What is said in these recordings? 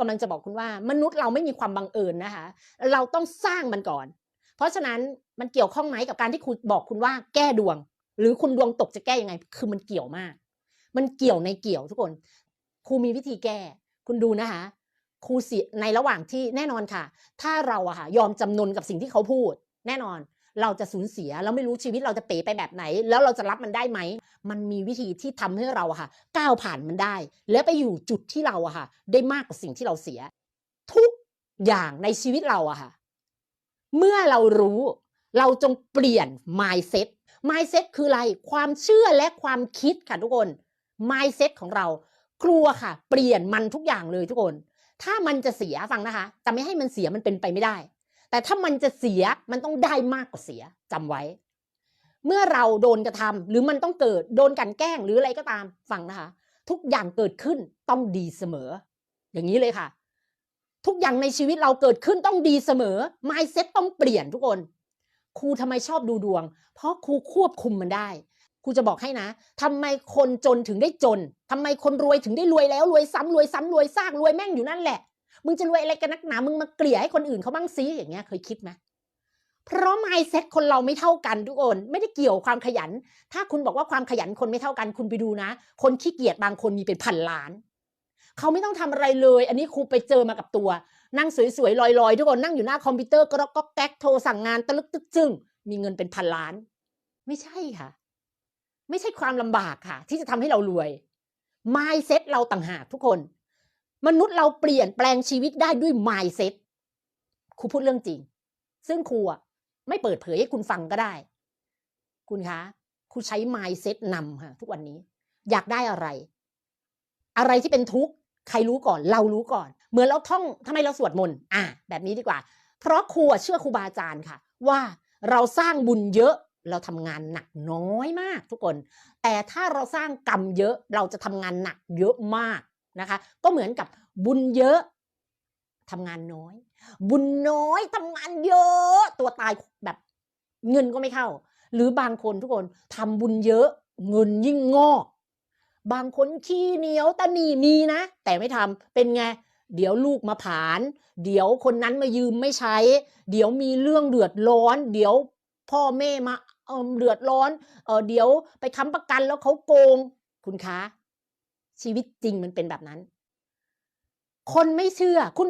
กำลังจะบอกคุณว่า มนุษย์เราไม่มีความบังเอิญนะคะ เราต้องสร้างมันก่อน เพราะฉะนั้นมันเกี่ยวข้องไหมกับการที่ครูบอกคุณว่าแก้ดวง หรือคุณดวงตกจะแก้ยังไง คือมันเกี่ยวมาก มันเกี่ยวในเกี่ยวทุกคนครูมีวิธีแก้ คุณดูนะคะครูเสียในระหว่างที่แน่นอนค่ะ ถ้าเราอะค่ะยอมจำนนกับสิ่งที่เขาพูด แน่นอน เราจะสูญเสียเราไม่รู้ชีวิตเราจะเป๋ไปแบบไหน แล้วเราจะรับมันได้ไหม มันมีวิธีที่ทำให้เราอะค่ะ ก้าวผ่านมันได้ และไปอยู่จุดที่เราอะค่ะ ได้มากกว่าสิ่งที่เราเสีย ทุกอย่างในชีวิตเราอะค่ะ เมื่อเรารู้เราจงเปลี่ยน mindset mindset คืออะไร ความเชื่อและความคิดค่ะทุกคน mindset ของเราครัวค่ะ เปลี่ยนมันทุกอย่างเลยทุกคน ถ้ามันจะเสียฟังนะคะแต่ไม่ให้มันเสียมันเป็นไปไม่ได้ แต่ถ้ามันจะเสียมันต้องได้มากกว่าเสียจำไว้ เมื่อเราโดนกระทำหรือมันต้องเกิดโดนกันแกล้งหรืออะไรก็ตามฟังนะคะ ทุกอย่างเกิดขึ้นต้องดีเสมอ อย่างนี้เลยค่ะ ทุกอย่างในชีวิตเราเกิดขึ้นต้องดีเสมอ mindset ต้องเปลี่ยนทุกคนครูทำไมชอบดูดวง เพราะครูควบคุมมันได้ครูจะบอกให้นะทำไมคนจนถึงได้จนทำไมคนรวยถึงได้รวยแล้วรวยซ้ำรวยซ้ำรวยซากรวยแม่งอยู่นั่นแหละ มึงจะรวยอะไรกันนักหนา มึงมาเกลี่ยให้คนอื่นเขาบ้างซิอย่างเงี้ยเคยคิดไหมเพราะ mindset คนเราไม่เท่ากันทุกคน ไม่ได้เกี่ยวความขยัน ถ้าคุณบอกว่าความขยันคนไม่เท่ากันคุณไปดูนะ คนขี้เกียจบางคนมีเป็นพันล้าน เขาไม่ต้องทำอะไรเลย อันนี้ครูไปเจอมากับตัว นั่งสวยๆลอยๆ ทุกคนนั่งอยู่หน้าคอมพิวเตอร์ก็ก็แก๊กโทรสั่งงานตะลึกตึกจึงมีเงินเป็นพันล้าน ไม่ใช่ค่ะ ไม่ใช่ความลำบากค่ะ ที่จะทำให้เรารวย mindset เราต่างหากทุกคน มนุษย์เราเปลี่ยนแปลงชีวิตได้ด้วย mindset ครูพูดเรื่องจริง ซึ่งครูอะไม่เปิดเผยให้คุณฟังก็ได้ คุณคะครูใช้ mindset นำค่ะทุกวันนี้ อยากได้อะไร อะไรที่เป็นทุกข์ใครรู้ก่อน เรารู้ก่อน เหมือนเราท่องทำไมเราสวดมนต์อะแบบนี้ดีกว่า เพราะครูอะเชื่อครูบาอาจารย์ค่ะ ว่าเราสร้างบุญเยอะเราทำงานหนักน้อยมากทุกคน แต่ถ้าเราสร้างกรรมเยอะเราจะทำงานหนักเยอะมาก นะคะ ก็เหมือนกับบุญเยอะทำงานน้อย บุญน้อยทำงานเยอะตัวตายแบบเงินก็ไม่เข้า หรือบางคนทุกคนทำบุญเยอะ เงินยิ่งงอกบางคนขี้เหนียวตะหนีมีนะ แต่ไม่ทำเป็นไงเดี๋ยวลูกมาผาน เดี๋ยวคนนั้นมายืมไม่ใช้ เดี๋ยวมีเรื่องเดือดร้อน เดี๋ยวพ่อแม่มาเออเดือดร้อนเออเดี๋ยวไปค้ำประกันแล้วเขาโกง คุณคะ ชีวิตจริงมันเป็นแบบนั้น คนไม่เชื่อคุณ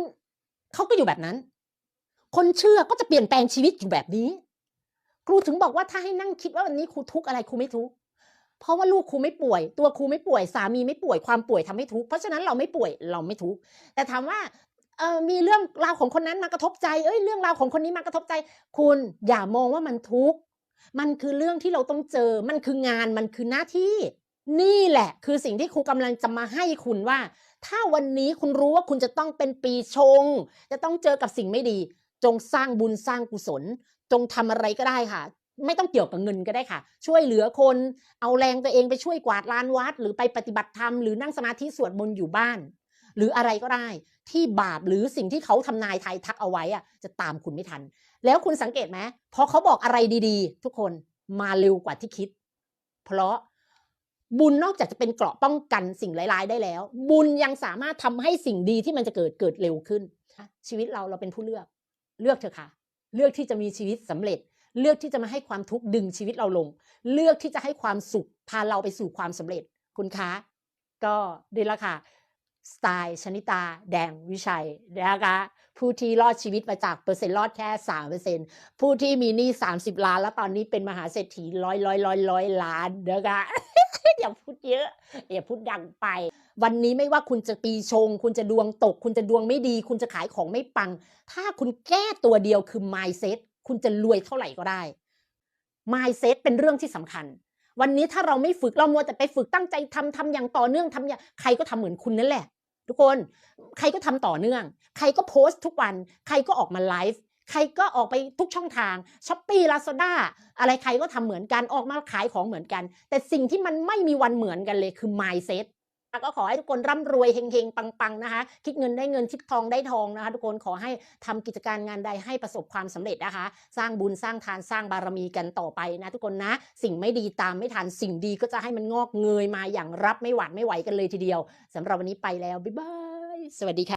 เขาก็อยู่แบบนั้น คนเชื่อก็จะเปลี่ยนแปลงชีวิตอยู่แบบนี้ครูถึงบอกว่าถ้าให้นั่งคิดว่าวันนี้ครูทุกข์อะไรครูไม่ทุกข์เพราะว่าลูกครูไม่ป่วย ตัวครูไม่ป่วย สามีไม่ป่วยความป่วยทำให้ทุกข์เพราะฉะนั้นเราไม่ป่วยเราไม่ทุกข์แต่ถามว่าเออมีเรื่องราวของคนนั้นมากระทบใจเอ้ยเรื่องราวของคนนี้มากระทบใจ คุณอย่ามองว่ามันทุกข์มันคือเรื่องที่เราต้องเจอ มันคืองานมันคือหน้าที่ นี่แหละ คือสิ่งที่ครูกำลังจะมาให้คุณว่า ถ้าวันนี้คุณรู้ว่าคุณจะต้องเป็นปีชง จะต้องเจอกับสิ่งไม่ดี จงสร้างบุญสร้างกุศล จงทำอะไรก็ได้ค่ะ ไม่ต้องเกี่ยวกับเงินก็ได้ค่ะ ช่วยเหลือคน เอาแรงตัวเองไปช่วยกวาดลานวัด หรือไปปฏิบัติธรรมหรือนั่งสมาธิสวดมนต์อยู่บ้าน หรืออะไรก็ได้ ที่บาปหรือสิ่งที่เขาทำนายทายทักเอาไว้อะจะตามคุณไม่ทัน แล้วคุณสังเกตไหมพอเขาบอกอะไรดี ๆ ทุกคนมาเร็วกว่าที่คิด เพราะ บุญนอกจากจะเป็นเกราะป้องกันสิ่งร้ายๆได้แล้ว บุญยังสามารถทำให้สิ่งดีที่มันจะเกิดเกิดเร็วขึ้น ชีวิตเราเราเป็นผู้เลือก เลือกเถอะค่ะ เลือกที่จะมีชีวิตสำเร็จ เลือกที่จะมาให้ความทุกข์ดึงชีวิตเราลง เลือกที่จะให้ความสุขพาเราไปสู่ความสำเร็จ คุณคะ ก็ดีล้วค่ะสไตล์ชนิตา แดงวิชัยนะคะผู้ที่รอดชีวิตมาจากเปอร์เซ็นต์รอดแค่สามเปอร์เซ็นผู้ที่มีหนี้สามสิบล้าน แล้วตอนนี้เป็นมหาเศรษฐีร้อยร้อยร้อยร้อยล้านนะคะ อย่าพูดเยอะ อย่าพูดดังไป วันนี้ไม่ว่าคุณจะปีชง คุณจะดวงตก คุณจะดวงไม่ดี คุณจะขายของไม่ปัง ถ้าคุณแก้ตัวเดียวคือ mindset คุณจะรวยเท่าไหร่ก็ได้ mindset เป็นเรื่องที่สำคัญ วันนี้ถ้าเราไม่ฝึกเรามัวแต่ไปฝึกตั้งใจทำทำอย่างต่อเนื่องทำอย่างใครก็ทำเหมือนคุณนั่นแหละ ทุกคน ใครก็ทำต่อเนื่อง ใครก็โพสต์ทุกวัน ใครก็ออกมาไลฟ์ ใครก็ออกไปทุกช่องทางช้อปปี้ลาซาด้าอะไรใครก็ทำเหมือนกันออกมาขายของเหมือนกัน แต่สิ่งที่มันไม่มีวันเหมือนกันเลยคือ mindset ก็ขอให้ทุกคนร่ำรวยเฮงๆ ปังๆ นะคะ คิดเงินได้เงิน คิดทองได้ทองนะคะ ทุกคนขอให้ทำกิจการงานใดให้ประสบความสำเร็จนะคะ สร้างบุญสร้างทานสร้างบารมีกันต่อไปนะทุกคนนะ สิ่งไม่ดีตามไม่ทันสิ่งดีก็จะให้มันงอกเงยมาอย่างรับไม่หวาดไม่ไหวกันเลยทีเดียวสำหรับวันนี้ไปแล้ว บ๊ายบาย สวัสดีค่ะ